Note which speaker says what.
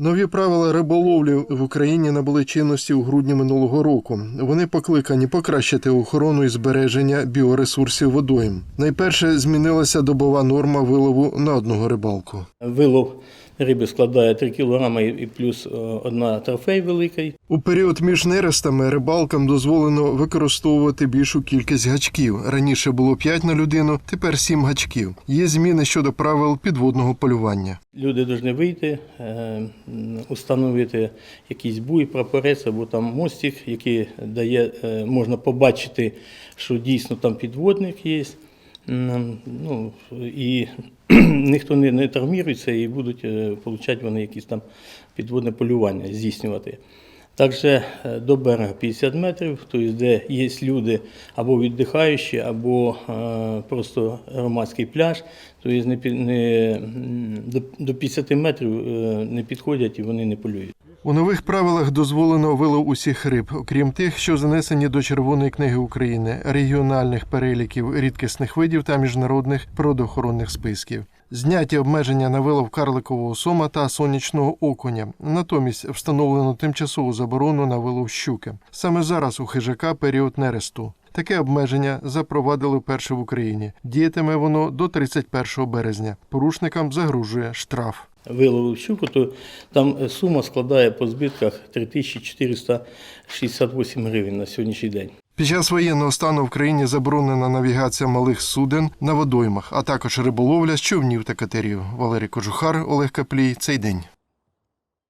Speaker 1: Нові правила риболовлі в Україні набули чинності у грудні минулого року. Вони покликані покращити охорону і збереження біоресурсів водойм. Найперше змінилася добова норма вилову на одного рибалку.
Speaker 2: Вилов риби складає 3 кг і плюс е, одна трофей великий.
Speaker 1: У період між нерестами рибалкам дозволено використовувати більшу кількість гачків. Раніше було 5 на людину, тепер 7 гачків. Є зміни щодо правил підводного полювання.
Speaker 2: Люди повинні вийти, е, установити якийсь буй, прапорець або там мостик, який дає, е, можна побачити, що дійсно там підводник є. Ну, і ніхто не, не травмірується і будуть е, получати вони якісь там підводне полювання здійснювати. Також е, до берега 50 метрів, тобто де є люди або віддихаючі, або е, просто громадський пляж, тобто не, не, до, до 50 метрів е, не підходять і вони не полюють.
Speaker 1: У нових правилах дозволено вилов усіх риб, окрім тих, що занесені до Червоної книги України, регіональних переліків рідкісних видів та міжнародних природоохоронних списків. Зняті обмеження на вилов карликового сома та сонячного окуня. Натомість встановлено тимчасову заборону на вилов щуки. Саме зараз у хижака період нересту. Таке обмеження запровадили вперше в Україні. Діятиме воно до 31 березня. Порушникам загрожує штраф.
Speaker 2: Виловив щуку, то там е, сума складає по збитках 3468 гривень на сьогоднішній день.
Speaker 1: Під час воєнного стану в країні заборонена навігація малих суден на водоймах, а також риболовля з човнів та катерів. Валерій Кожухар, Олег Каплій. Цей день.